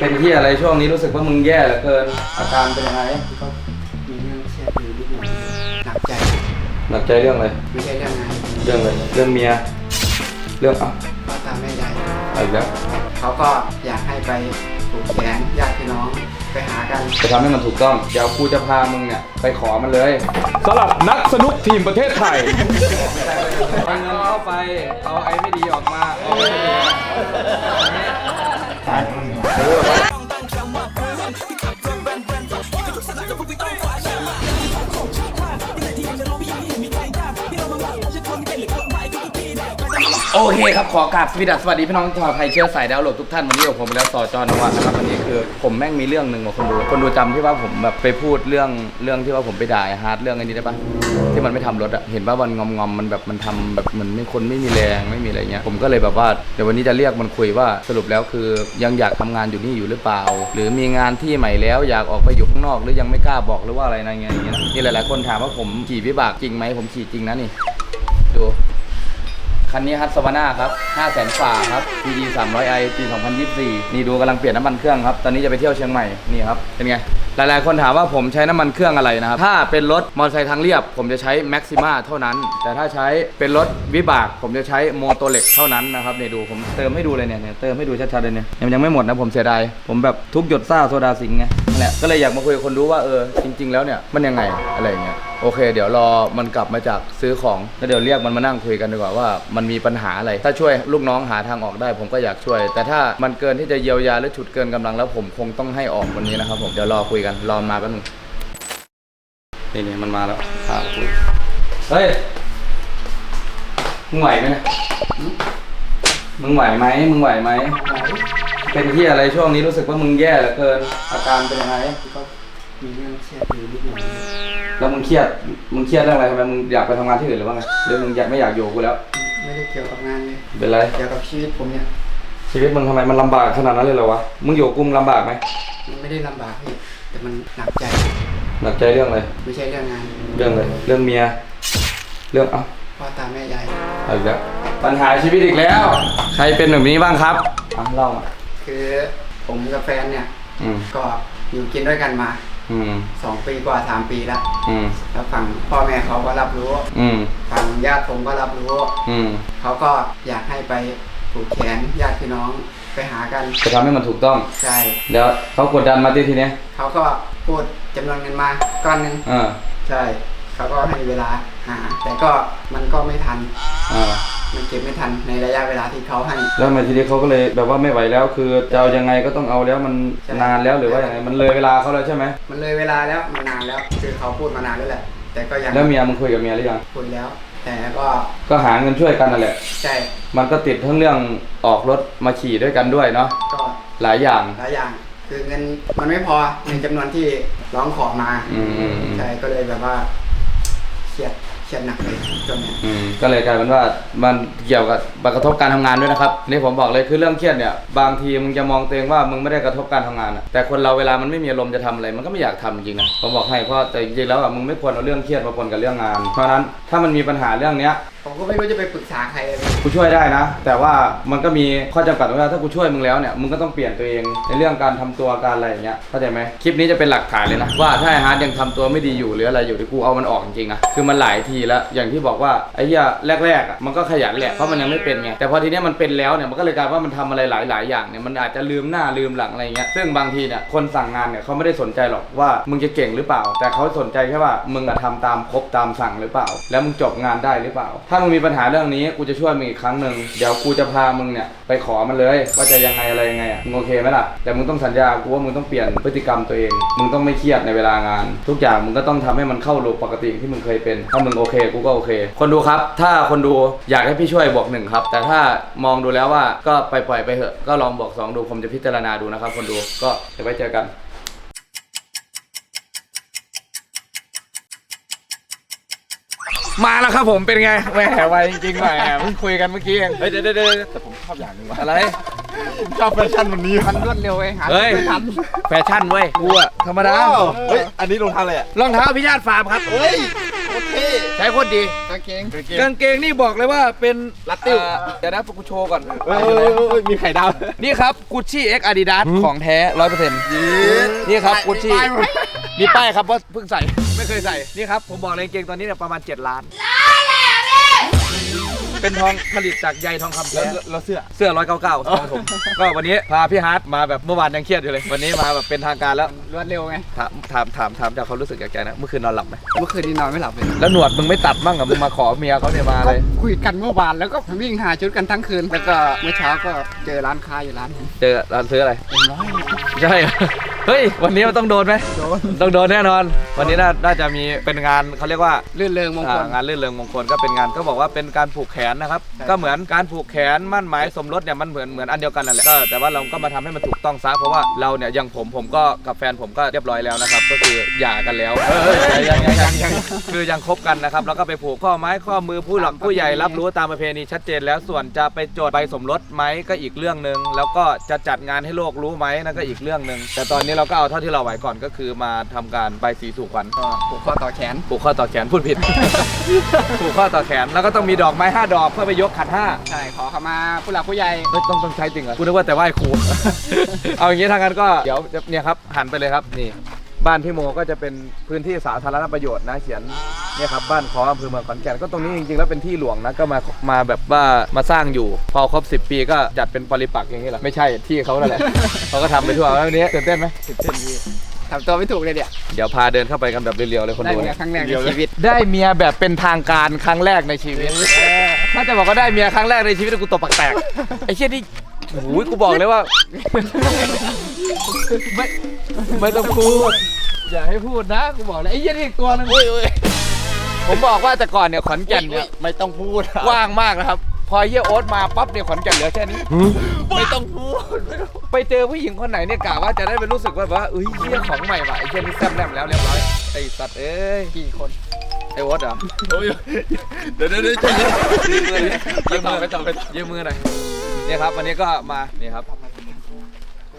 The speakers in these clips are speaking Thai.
เป็นที่อะไรช่วงนี้รู้สึกว่ามึงแย่เหลือเกิน อาการเป็นยังไงก็มีเรื่องเครียดอยู่นิดหน่อยหนักใจ หนักใจเรื่องอะไร ไม่ใช่เรื่องงานเรื่องอะไรเรื่องเมีย เรื่องอะพ่อตาแม่ยายอะไรอีกแล้วเขาก็อยากให้ไปผูกแขนญาติพี่น้องไปหากันจะทำให้มันถูกต้อง เดี๋ยวกูจะพามึงเนี่ยไปขอมันเลยสำหรับนักสนุกทีมประเทศไทยเอาเงินเข้าไป เอาไอ้ไม่ดีออกมาเอาไอ้ไม่ดีออกมา โอเคครับ ขอกราบสวัสดีสวัสดีพี่น้องชาวไทยเชื้อสายดาวโหลดทุกท่านวันนี้กับผมแล้วต่อจอนวัฒน์นะครับวันนี้คือผมแม่งมีเรื่องหนึ่งกับคนดูคนดูจำที่ว่าผมแบบไปพูดเรื่องเรื่องที่ว่าผมไปด่าไอ้ฮาร์ดเรื่องไอ้นี้ได้ปะที่มันไม่ทำรถอะเห็นว่ามันงอมงอมมันแบบมันทำแบบเหมันไม่คนไม่มีแรงไม่มีอะไรเงี้ยผมก็เลยแบบว่าเดี๋ยววันนี้จะเรียกมันคุยว่าสรุปแล้วคือยังอยากทำงานอยู่นี่อยู่หรือเปล่า หรือมีงานที่ใหม่แล้วอยากออกไปอยู่ข้างนอกหรือยังไม่กล้าบอกหรือว่าอะไรนะเงี้ยอย่างเงี้ยนะนี่หลาย ๆ คนถามว่าผมขี่วิบากจริงไหมผมขี่จริงนะนี่ดู คันนี้ฮัตสวาน่าครับ5 0 0 0 0ฝ่าครับ PE 300i ปี 2024 นี่ดูกำลังเปลี่ยนน้ำมันเครื่องครับ ตอนนี้จะไปเที่ยวเชียงใหม่ นี่ครับ เป็นไง หลายๆ คนถามว่าผมใช้น้ำมันเครื่องอะไรนะครับ ถ้าเป็นรถมอเตอร์ไซค์ทางเรียบ ผมจะใช้ Maxima เท่านั้น แต่ถ้าใช้เป็นรถวิบาก ผมจะใช้โมโตเล็กเท่านั้นนะครับเนี่ยดูผมเติมให้ดูเลยเนี่ยเนี่ยเติมให้ดูชัดๆเลยเนี่ยยังไม่หมดนะผมเสียดายผมแบบทุกหยดซ่าโซดาสิงไง นั่นแหละก็เลยอยากมาคุยกับคนดูว่าเออจริง ๆ แล้วเนี่ยมันยังไงอะไรอย่างเงี้ยโอเค เดี๋ยวรอมันกลับมาจากซื้อของแล้วเดี๋ยวเรียกมันมานั่งคุยกันดีกว่าว่ามันมีปัญหาอะไร ถ้าช่วยลูกน้องหาทางออกได้ ผมก็อยากช่วย แต่ถ้ามันเกินที่จะเยียวยาหรือฉุดเกินกำลังแล้วผมคงต้องให้ออกวันนี้นะครับผมเดี๋ยวรอคุยกันรอมาแป๊บนึงนี่นี่มันมาแล้วพาคุยเฮ้ยมึงไหวไหมเนี่ยมึงไหวไหมมึงไหวไหม เป็นที่อะไรช่วงนี้รู้สึกว่ามึงแย่เหลือเกิน อาการเป็นยังไงก็มีเรื่องเครียดอยู่นิดหน่อยแล้วมึงเครียดมึงเครียดเรื่องอะไรทำไมมึงอยากไปทำงานที่อื่นหรือว่าไงหรือมึงอยากไม่อยากอยู่กับกูแล้ว ไม่ได้เกี่ยวกับงานเลยเป็นไรเกี่ยวกับชีวิตผมเนี่ยชีวิตมึงทำไมมันลำบากขนาดนั้นเลยเหรอวะมึงอยู่กับกูมึงลำบากไหมมันไม่ได้ลำบากพี่แต่มันหนักใจ หนักใจเรื่องอะไรไม่ใช่เรื่องงานเรื่องอะไรเรื่องเมีย เรื่องเอ้าพ่อตาแม่ยายเอาอีกแล้วปัญหาชีวิตอีกแล้ว ใครเป็นแบบนี้บ้างครับอะเล่ามา คือผมกับแฟนเนี่ย อืมก็อยู่กินด้วยกันมาอืมสองปีกว่าสามปีแล้ว อืมแล้วฝั่งพ่อแม่เขาก็รับรู้ อืมฝั่งญาติผมก็รับรู้ อืมเขาก็อยากให้ไปผูกแขนญาติพี่น้องไปหากันจะทำให้มันถูกต้อง ใช่เดี๋ยวเขากดดันมาที่ทีเนี้ยเขาก็พูดจำนวนเงินมาก้อนหนึ่งอ่าใช่ เขาก็ให้เวลา หา แต่ก็มันก็ไม่ทัน อ่า มันเก็บไม่ทันในระยะเวลาที่เขาให้ แล้วมาทีนี้เขาก็เลยแบบว่าไม่ไหวแล้ว คือจะเอายังไงก็ต้องเอาแล้วมันใช่ นานแล้วหรือว่ายังไงมันเลยเวลาเขาแล้วใช่ไหมมันเลยเวลาแล้วมันนานแล้ว คือเขาพูดมานานแล้วแหละ แต่ก็ยังแล้วเมียมึงคุยกับเมียหรือยังคุยแล้ว แต่ก็ก็หาเงินช่วยกันนั่นแหละ ใช่มันก็ติดทั้งเรื่องออกรถมาขี่ด้วยกันด้วยเนาะก็หลายอย่าง หลายอย่าง คือเงินมันไม่พอในจำนวนที่ร้องขอมา อืมอืมอืม ใช่ก็เลยแบบว่าเครียด เครียดหนักเลยจนเนี่ยอืมก็เลยกลายเป็นว่ามันเกี่ยวกับกระทบการทำงานด้วยนะครับนี่ผมบอกเลยคือเรื่องเครียดเนี่ยบางทีมึงจะมองตัวเองว่ามึงไม่ได้กระทบการทำงานอะแต่คนเราเวลามันไม่มีอารมณ์จะทำอะไรมันก็ไม่อยากทำจริงๆนะผมบอกให้เพราะแต่จริงๆแล้วอะมึงไม่ควรเอาเรื่องเครียดมาปนกับเรื่องงาน เพราะฉะนั้นถ้ามันมีปัญหาเรื่องเนี้ยผมก็ไม่รู้จะไปปรึกษาใครเลย กูช่วยได้นะ แต่ว่ามันก็มีข้อจำกัดว่าถ้ากูช่วยมึงแล้วเนี่ยมึงก็ต้องเปลี่ยนตัวเองในเรื่องการทำตัวการอะไรอย่างเงี้ยเข้าใจไหมคลิปนี้จะเป็นหลักฐานเลยนะว่าถ้าไอ้ฮาร์ดยังทำตัวไม่ดีอยู่หรืออะไรอยู่ที่กูเอามันออกจริงๆนะคือมันหลายทีแล้วอย่างที่บอกว่าไอ้เหี้ยแรกๆอะมันก็ขยันแหละเพราะมันยังไม่เป็นไงแต่พอทีเนี้ยมันเป็นแล้วเนี่ยมันก็เลยกลายว่ามันทำอะไรหลาย ๆ อย่างเนี่ยมันอาจจะลืมหน้าลืมหลังอะไรเงี้ยซึ่งบางทีเนี่ยคนสั่งงานเนี่ยเขาไม่ได้สนใจหรอกว่ามึงจะเก่งหรือเปล่า แต่เขาสนใจแค่ว่ามึงอะทำตามครบตามสั่งหรือเปล่า แล้วมึงจบงานได้หรือเปล่าถ้ามึงมีปัญหาเรื่องนี้กูจะช่วยมึงอีกครั้งหนึ่งเดี๋ยวกูจะพามึงเนี่ยไปขอมันเลยว่าจะยังไงอะไรยังไงอะมึงโอเคไหมล่ะแต่มึงต้องสัญญากูว่ามึงต้องเปลี่ยนพฤติกรรมตัวเอง มึงต้องไม่เครียดในเวลางาน ทุกอย่างมึงก็ต้องทำให้มันเข้ารูปปกติที่มึงเคยเป็น ถ้ามึงโอเคกูก็โอเค คนดูครับ ถ้าคนดูอยากให้พี่ช่วยบอกหนึ่งครับ แต่ถ้ามองดูแล้วว่าก็ไปปล่อยไปเถอะก็ลองบอกสองดูผมจะพิจารณาดูนะครับ คนดูก็เดี๋ยวไว้เจอกัน มาแล้วครับผมเป็นไงแหมไวจริงๆแหมเพิ่งคุยกันเมื่อกี้เองเฮ้ยเดี๋ยวเดี๋ยวเดี๋ยวแต่ผมชอบอย่างหนึงว่ะอะไร ผมชอบแฟชั่นวันนี้มันรวดเร็วไอ้หาเฮ้ย ไม่ทันแฟชั่นเว้ยกูอะธรรมดาเฮ้ยอันนี้รองเท้าอะไรอะรองเท้าพิชาติฟาร์มครับเฮ้ยโคตรเท่แใช้โคตรดี กางเกง กางเกงนี่บอกเลยว่าเป็นลัตติ้วเอ่อเดี๋ยวนะกูโชว์ก่อนเอ้ยเอ้ยเอ้ยเอ้ยมีไข่ดาวนี่ครับกุชชี่ X Adidas ของแท้ร้อยเปอร์เซ็นต์นี่ครับกุชชี่ มีป้ายครับว่าเพิ่งใส่ ไม่เคยใส่ นี่ครับ ผมบอกเลยกางเกงตอนนี้เนี่ยประมาณ 7 ล้าน เป็นทองผลิตจากใยทองคำแล้แท้วแล้วเสื้อ เสื้อร้อยเก้าเก้าของผม ก็วันนี้พาพี่ฮาร์ดมาแบบเมื่อวานยังเครียดอยู่เลย วันนี้มาแบบเป็นทางการแล้ว รวดเร็วไง ถามถามถามถามจากความรู้สึกจากแกนะ เมื่อคืนนอนหลับไหม เมื่อคืนนี้นอนไม่หลับเลย แล้วหนวดมึงไม่ตัดบ้างเหรอมึงมาขอเมียเขาเนี่ยมาก็เลย คุยกันเมื่อวานแล้วก็วิ่งหาชุดกันทั้งคืน แล้วก็เมื่อเช้าก็เจอร้านค้าอยู่ร้านหนึ่งเจอร้านซื้ออะไร เป็นร้อย ใช่เหรอ เฮ้ย วันนี้มันต้องโดนไหมโดน ต้องโดนแน่นอน วันนี้น่าน่าจะมีเป็นงานเขาเรียกว่าลื่นเริงมงคล อ่างานลื่นเริงมงคลก็เป็นงานก็บอกว่าเป็นการผูกแขนนะครับ ใช่ ก็เหมือนการผูกแขนมั่นหมายสมรสเนี่ยมันเหมือนเหมือนอันเดียวกันนั่นแหละก็แต่ว่าเราก็มาทำให้มันถูกต้องซะเพราะว่าเราเนี่ยอย่างผมผมก็กับแฟนผมก็เรียบร้อยแล้วนะครับ ก็คือหย่ากันแล้วยังยังยังยังคือยังคบกันนะครับแล้วก็ไปผูกข้อไม้ข้อมือผู้หลักผู้ใหญ่รับรู้ตามประเพณีชัดเจนแล้วส่วนจะไปจดใบสมรสไหมก็อีกเรื่องหนึ่งแล้วก็จะจัดงานให้โลกรู้ไหมนั่นก็อีกเรื่องหนึ่งแต่ตอนนี้เราก็เอาเท่าที่เราไหวก่อนก็คือมาทำการใบสีสู่ขวัญก็ผูกข้อต่อแขน ผูกข้อต่อแขนพูดผิด ผูกข้อต่อแขนแล้วก็ต้องมีดอกไม้ห้าดอกเพื่อไปยกขันห้า ใช่ ขอเข้ามาผู้หลักผู้ใหญ่ เฮ้ยต้องต้องใช้จริงเหรอกูนึกว่าแต่ไหว้ครู เอาอย่างงี้ทางกันก็ เดี๋ยวเนี่ยครับ หันไปเลยครับ นี่ บ้านพี่โมก็จะเป็นพื้นที่สาธารณประโยชน์นะเขียนเนี่ยครับบ้านขออำเภอเมืองขอนแก่นก็ตรงนี้จริงๆแล้วเป็นที่หลวงนะก็มามาแบบว่ามาสร้างอยู่ พอครบ 10 ปีก็จัดเป็นปริปักษ์อย่างนี้แหละไม่ใช่ที่เขานั่นแหละ เขาก็ทำไปทั่วแล้ววันนี้ตื่นเต้นไหมทำตัวไม่ถูกเลยเดี๋ยวเดี๋ยวพาเดินเข้าไปกันแบบเรียวๆเลยคนได้ดูเมีเนี่ยยครั้งแรกในชีวิตได้เมียแบบเป็นทางการครั้งแรกในชีวิตถ้าจะบอกว่าได้เมียครั้งแรกในชีวิตกูตบปากแตกไอ้เชี่ยนี่ โอ้ยกูบอกเลยว่า ไม่ไม่ต้องพูด อย่าให้พูดนะกูบอกเลยไอ้เชี่ยนี่อีกตัวนึงเว้ยเว้ยผมบอกว่าแต่ก่อนเนี่ยขอนแก่นเนี่ยไม่ต้องพูดกว้างมากนะครับ พอเยี่ยโอ๊ตมาปั๊บเนี่ยขอนแก่นเหลือแค่นี้ ไม่ต้องพูดไปเจอผู้หญิงคนไหนเนี่ยกะว่าจะได้ไปรู้สึกว่าแบบว่าเอ้ยเชี่ยของใหม่ว่ะไอ้เชี่ยนี่แซ่บแลมแล้วเรียบร้อยไอ้สัตว์เอ้ยกี่คนไอ้โอ๊ตเหรอ โอ้ยเดี๋ยวเดี๋ยวเดี๋ยวใจเย็นยืมมือเลยยืมมือไปต่อไปต่อยืมมือหน่อย นี่ครับวันนี้ก็มานี่ครับ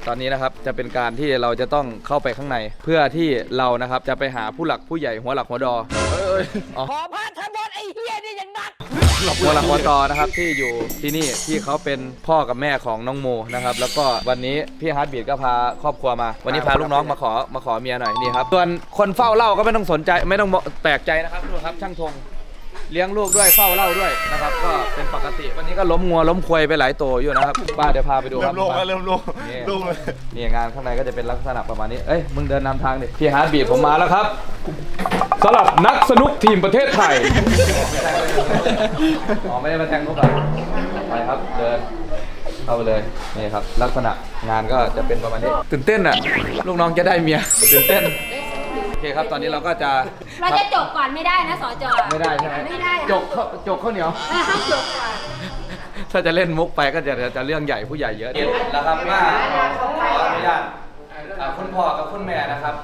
ตอนนี้นะครับจะเป็นการที่เราจะต้องเข้าไปข้างใน เพื่อที่เรานะครับจะไปหาผู้หลักผู้ใหญ่หัวหลักหัวดอขอพาทบดไอ้เฮียนี่ยังนักหัวหลักหัวดอนะครับที่อยู่ที่นี่ที่เขาเป็นพ่อกับแม่ของน้องโมนะครับแล้วก็วันนี้พี่ฮาร์ดบีดก็พาครอบครัวมา วันนี้พาลูกน้องมาขอมาขอเมียหน่อยนี่ครับส่วนคนเฝ้าเหล้าก็ไม่ต้องสนใจไม่ต้องแปลกใจนะครับดูครับช่างธง เลี้ยงลูกด้วยเฝ้าเหล่าด้วยนะครับ ก็เป็นปกติวันนี้ก็ล้มงัวล้มควายไปหลายตัวอยู่นะครับป้าเดี๋ยวพาไปดูคเริ่รับมโลงแล้วเริ่มโลงนี่โลงเลยนี่งานข้างในก็จะเป็นลักษณะประมาณนี้เอ้ยมึงเดินนำทางดิพี่ฮาร์ดบีดผมมาแล้วครับสำหรับนักสนุกทีมประเทศไทยอ๋อไม่ได้มาแทงเขาก่อนไปครับเดินเข้าไปเลยนี่ครับ ลักษณะงานก็จะเป็นประมาณนี้ตื่นเต้นอะลูกน้องจะได้เมียตื่นเต้นโอ เคครับ ตอนนี้เราก็จะ เราจะจบก่อนไม่ได้นะสจไม่ได้ใช่ไหมไม่ได้จกข้าวจกข้าวเหนียวเออห้ามจบก่อนถ้าจะเล่นมุกไปก็จะจะเรื่องใหญ่ผู้ใหญ่เยอะแล้วครับว่าขออนุญาตอ่าคุณพ่อกับคุณแม่นะครับ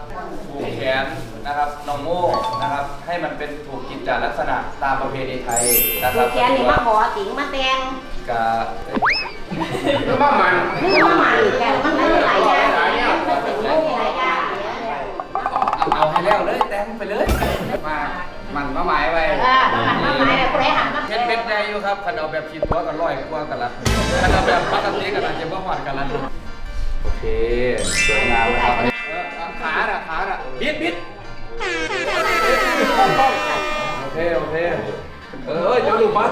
ผูกแขนนะครับน้องโม่นะครับ ให้มันเป็นถูกกิจจาลักษณะตามประเพณีไทยนะคดูรับแกนี่มาขอติ๋งมาแตงกะบ้ามันนี่มาหมันแกมันไม่ได้หลายอย่างมันเป็นลูกหลายอย่าง เอาให้ แล้วเลยแตงไปเลย มามันมาหมายไว้เออต้องหันมาหมายแบบคนไหนหันมาเฮ็ดเบ็ดได้อยู่ครับคันเอาแบบขีดตัวกันร้อยกว่ากันละคันเอาแบบปกติกันอาจจะบ่หอดกันละโอเคสวยงามนะครับเออเอาขาน่ะขาน่ะบิดบิดโอเคโอเคเอออย่าหลุดมา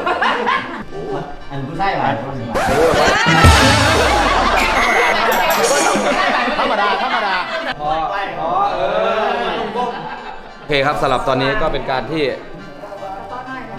อันผู้ใช่ป่ะธ โอเคครับสำหรับตอนนี้ก็เป็นการที่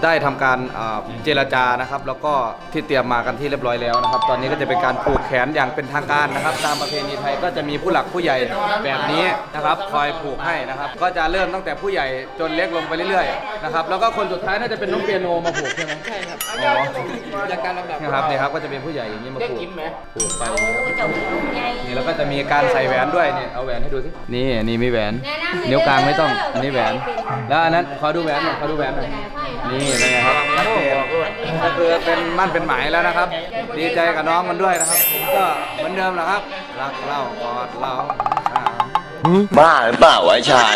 ได้ทำการอ่าเจรจานะครับ แล้วก็ที่เตรียมมากันที่เรียบร้อยแล้วนะครับ ตอนนี้ก็จะเป็นการผูกแขนอย่างเป็นทางการนะครับ ตามประเพณีไทยก็จะมีผู้หลักผู้ใหญ่แบบนี้นะครับ คอยผูกให้นะครับ ก็จะเริ่มตั้งแต่ผู้ใหญ่จนเล็กลงไปเรื่อยๆนะครับแล้วก็คนสุดท้ายน่าจะเป็นน้องเปียโนมาผูกใช่ไหมใช่ครับอ๋อจากการลำดับนะครับนี่ครับก็จะเป็นผู้ใหญ่อย่างนี้มาผูกผูกไปอย่างนี้ครับเจ้าลูกใหญ่ นี่แล้วก็จะมีการใส่แหวนด้วยเนี่ยเอาแหวนให้ดูสินี่นี่มีแหวนแนะนำเลยนิ้วกลางไม่ต้องอันนี้แหวนแล้วอันนั้นขอดูแหวนหน่อยขอดูแหวนหน่อย นี่เป็นไงครับชัดเจนก็คือเป็นมั่นเป็นหมายแล้วนะครับ ดีใจกับน้องมันด้วยนะครับผมก็เหมือนเดิมแหละครับ รักเรากอดเราอ่าบ้าหรือเปล่าวะไอ้ชาย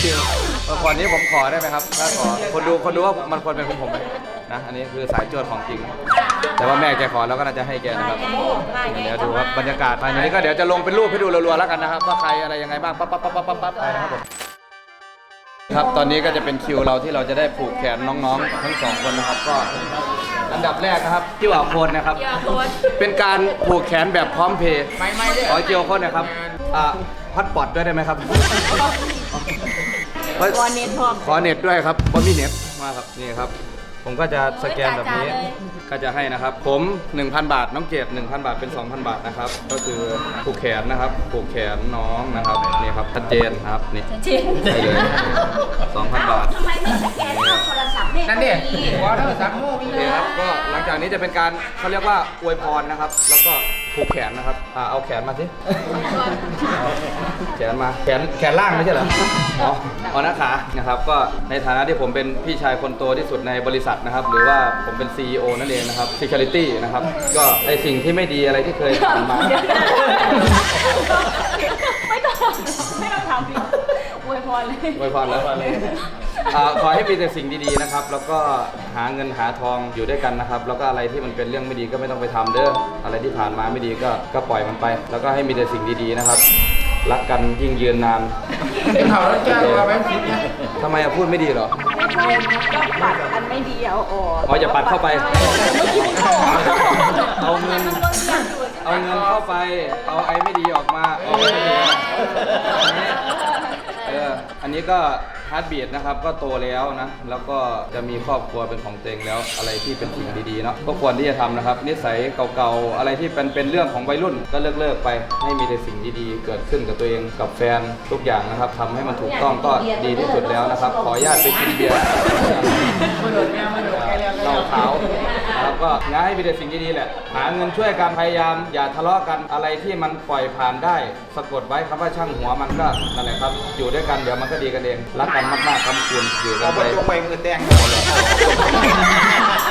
เชียวเออก่อนนี้ผมขอได้ไหมครับ ถ้าขอคนดูคนดูว่ามันควรเป็นของผมไหมนะ อันนี้คือสายจวดของจริง แต่ว่าแม่แกขอแล้วก็น่าจะให้แกนะครับ เดี๋ยวดูครับบรรยากาศภายในนี้ก็เดี๋ยวจะลงเป็นรูปให้ดูรัวๆแล้วกันนะครับว่าใครอะไรยังไงบ้างปั๊บปั๊บปั๊บปั๊บปั๊บปั๊บไปนะครับผม ครับตอนนี้ก็จะเป็นคิวเราที่เราจะได้ผูกแขนน้องๆ ทั้งสองคนนะครับก็อันดับแรกนะครับที่ว่าโคนนะครับเป็นการผูกแขนแบบพร้อมเพย์ไม่ไม่ขอเจียวโคนนะครับอ่าพัดปอดด้วยได้ไหมครับวอเน็ตพร้อมขอเน็ตด้วยครับบอมีเน็ตมาครับนี่ครับ ผมก็จะสแกนแบบนี้โอ้ยจ่ายๆเลยก็จะให้นะครับ ผม 1,000 บาท น้องเกด1,000 บาทเป็น 2,000 บาทนะครับ ก็คือผูกแขนนะครับผูกแขนน้องนะครับนี่ครับชัดเจนนะครับนี่จริงได้เลย2,000 บาททำไมไม่สแกนเข้าโทรศัพท์เนี่ย นั่นดิก็วอเตอร์ซัมโมโอเคครับก็หลังจากนี้จะเป็นการเขาเรียกว่าอวยพรนะครับ แล้วก็ผูกแขนนะครับอ่าเอาแขนมาสิแขนมาแขนแขนล่างไม่ใช่เหรออ๋อเอาหน้าขานะครับก็ในฐานะที่ผมเป็นพี่ชายคนโตที่สุดในบริษัทนะครับ หรือว่าผมเป็น CEO นั่นเองนะครับ Security นะครับ ก็ไอสิ่งที่ไม่ดีอะไรที่เคยผ่านมา ไม่ต้องไม่ต้องทำดิอวย พรเลยอวยพรแล้วอ่าขอให้มีแต่สิ่งดีๆนะครับ แล้วก็หาเงินหาทองอยู่ด้วยกันนะครับ แล้วก็อะไรที่มันเป็นเรื่องไม่ดีก็ไม่ต้องไปทำเด้ออะไรที่ผ่านมาไม่ดีก็ก็ปล่อยมันไป แล้วก็ให้มีแต่สิ่งดีๆนะครับ รักกันยิ่งยืนนานเข่าแล้วแก้วมาแบงค์ฟิตเนี่ยทำไมอะพูดไม่ดีเหรอ ไม่ใช่ก็ปัดอันไม่ดีเอาออกอ๋ออย่าปัดเข้าไป เมื่อกี้ไม่ออกเอาเงิน เอาเงินเข้าไป เอาไอ้ไม่ดีออกมาเอาไอ้ไม่ดีออกมาเอ อันนี้ก็ ฮาร์ดบีดนะครับก็โตแล้วนะแล้วก็จะมีครอบครัวเป็นของตัวเองแล้วอะไรที่เป็นสิ่งดีๆเนาะก็ควรที่จะทำนะครับ นิสัยเก่าๆอะไรที่เป็นเป็นเรื่องของวัยรุ่นก็เลิกเลิกๆไปให้มีแต่สิ่งดีๆ เกิดขึ้นกับตัวเองกับแฟนทุกอย่างนะครับทำให้มันถูกต้องก็ดีที่สุดแล้วนะครับ ขออนุญาตไปกินเบียร์เราขาวนะครับก็ง่ายมีแต่สิ่งดีๆแหละหาเงินช่วยกันพยายาม อย่าทะเลาะกันอะไรที่มันปล่อยผ่านได้ สะกดไว้คำว่าช่างหัวมันก็นั่นแหละครับ อยู่ด้วยกันเดี๋ยวมันก็ดีกันเองรักกันมากๆคำคูณอยู่กัเอานไปไปจงไปมือแดง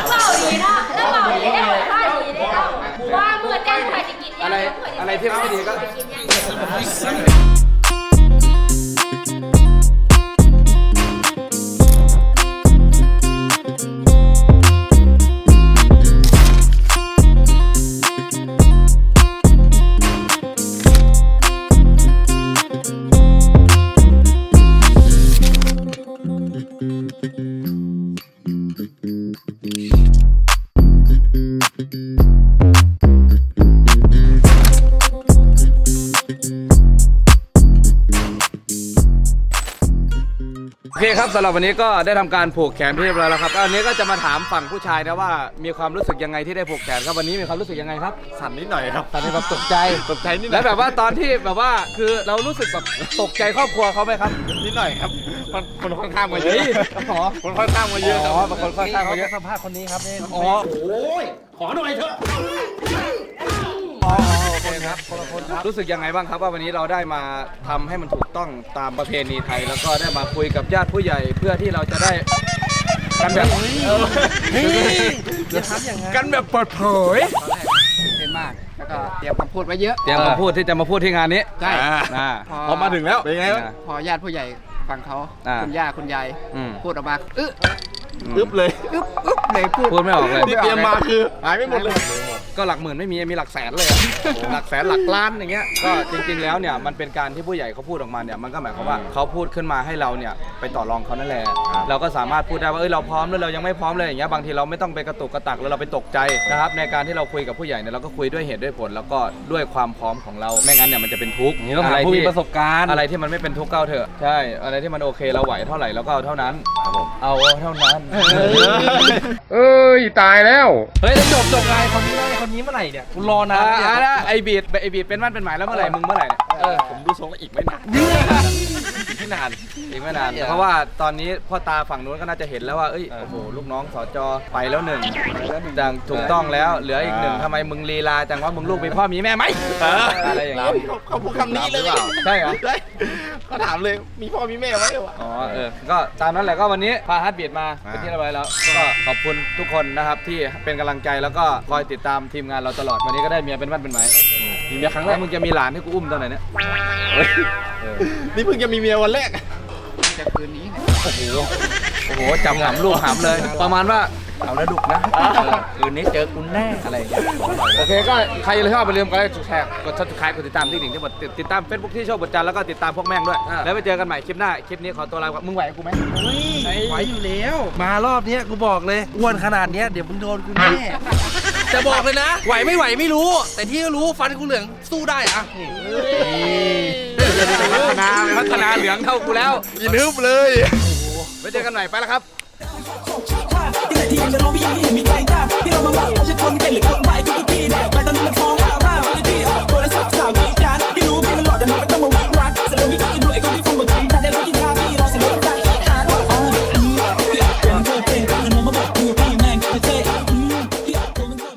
เบาดีเนาะแล้วเบาดีได้เลยว่าดีได้เนาะว่าเมื่อแจ้งใครจะกินยังอะไรอะไรที่ไม่ดีก็ กินยัง เคครับสำหรับวันนี้ก็ได้ทำการผูกแขนที่เรียบร้อยแล้วครับอันนี้ก็จะมาถามฝั่งผู้ชายนะว่ามีความรู้สึกยังไงที่ได้ผูกแขนครับวันนี้มีความรู้สึกยังไงครับสั่นนิดหน่อยครับตอนนี้แบบตกใจตกใจนิดหน่แล้อวยแบบว่าตอนที่แบบว่าคือเรารู้สึกแบบตกใจครอบครัวเขาไหมครับนิดหน่อยครับคนคนค่อนข้างมาเยอะเฮ้ยอ๋อคนค่อนข้างมาเยอะครับอ๋อบางคนค่อนข้างมาเยอะสัมภาษณ์คนนี้ครับนี่อ๋อขอหน่อยเถอะอ๋อโอเคครับคนละคนค รับรู้สึกยังไงบ้างครับว่าวันนี้เราได้มาทำให้มันถูกต้องตามประเพณีไทย แล้วก็ได้มาคุยกับญาติผู้ใหญ่เพื่อที่เราจะได้กันแบบอย่าทำอย่างนั้นกันแบบเปิดเผยตอนแรกตื่นเต้นมาก แล้วก็เตรียมคำพูดไว้เยอะ เตรียมมาพูดที่จะมาพูดที่งานนี้ใช่ อ่า พอมาถึงแล้วเป็นไงวะพอญาติผู้ใหญ่ฟังเขาอ่าคุณย่าคุณยายอืม พูดออกมาอึ๊ะอึ๊บเลยอึ๊บอึ๊บเลยพูดพูดไม่ออกเลย ที่เตรียมมาคือหายไม่หมดเลย ก็หลักหมื่นไม่มีมีหลักแสนเลยอะ หลักแสนหลักล้านอย่างเงี้ยก็จริงๆแล้วเนี่ยมันเป็นการที่ผู้ใหญ่เขาพูดออกมาเนี่ยมันก็หมายความว่าเขาพูดขึ้นมาให้เราเนี่ยไปต่อรองเขานั่นแหละเราก็สามารถพูดได้ว่าเอ้ยเราพร้อมหรือเรายังไม่พร้อมเลยอย่างเงี้ยบางทีเราไม่ต้องไปกระตุกกระตักแล้วเราไปตกใจนะครับในการที่เราคุยกับผู้ใหญ่เนี่ยเราก็คุยด้วยเหตุด้วยผล แล้วก็ด้วยความพร้อมของเราไม่งั้นเนี่ยมันจะเป็นทุกข์นี่ต้องถามผู้มีประสบการณ์อะไรที่มันไม่เป็นทุกข์เก้าเถอะใช่อะไรที่มันโอเคเราไหวเท่าไหร่เราก็เอาเท่านั้นเอาเท่านั้น เอ้ย ตายแล้ว เฮ้ยแล้วจบจบไงคนนี้ได้คนนนี้เมื่อไหร่เนี่ยกูรอนานอ่าแล้วเบียอ่าไอบีดไอบีดเป็นมั่นเป็นหมายแล้วเมื่อไหร่มึงเมื่อไหร่เนี่ย ผมดูทรงแล้วอีกไม่นานไม่นานอีกไม่นานเดี๋ยวเพราะว่าตอนนี้พ่อตาฝั่งนู้นก็น่าจะเห็นแล้วว่าเอ้ยเออโอ้โหลูกน้องสจไปแล้วหนึ่งดังถูกต้องแล้วเหลืออีกหนึ่งอ่าทำไมมึงลีลาจังว่ามึงลูกมีพ่อมีแม่ไหมอะไรอย่างเงี้ยเขาพูดคำนี้เลยใช่เหรอใช่เขาถามเลยมีพ่อมีแม่ไหมวะอ๋อเออก็ตามนั้นแหละก็วันนี้พาฮัทเบียดมาเป็นที่เรียบร้อยแล้วก็ขอบคุณทุกคนนะครับที่เป็นกำลังใจแล้วก็คอยติดตามทีมงานเราตลอดวันนี้ก็ได้เมียเป็นมั่นเป็นหมายมีเมียครั้งแรแล้กวมึงจะมีหลานให้กูอุ้มตอนไหนเนี่ยนี่เพิ่งจะมีเมียวันแรกจะคืนนี้เนี่ยโอ้โหโอ้โหจำหำลูกหำเลย ประมาณว่าเอาแล้วดุกนะเออคืนนี้เจอกูแน่อะไรอย่างเงี้ยโอเคก็ใครเลยชอบไปลืมกดไลค์กดแชร์กด subscribe กดติดตามที่หนึ่งที่หมดติดติดตาม Facebook ที่โชคบทจันทร์แล้วก็ติดตามพวกแม่งด้วย แล้วไปเจอกันใหม่คลิปหน้า คลิปนี้ขอตัวลาไปก่อนมึงไหวกับกูไหมไหวอยู่แล้ว มารอบเนี้ยกูบอกเลยอ้วนขนาดเนี้ยเดี๋ยวมึงโดนกูแน่ จะบอกเลยนะ ไหวไม่ไหวไม่รู้ แต่ที่รู้ฟันกูเหลืองสู้ได้อะพัฒนาพัฒนาเหลืองเท่ากูแล้วยินฮึบเลยไว้เจอกันใหม่ไปแล้วครับที่ไหนที่ยังจะร้องพี่ยังไม่เห็นมีใครกล้าที่เรามาว่าเราจะคนเป็นหรือคนไหวทุกที่เนี่ยไปตอนนี้มันฟ้องว่าว่าที่โทรศัพท์สาว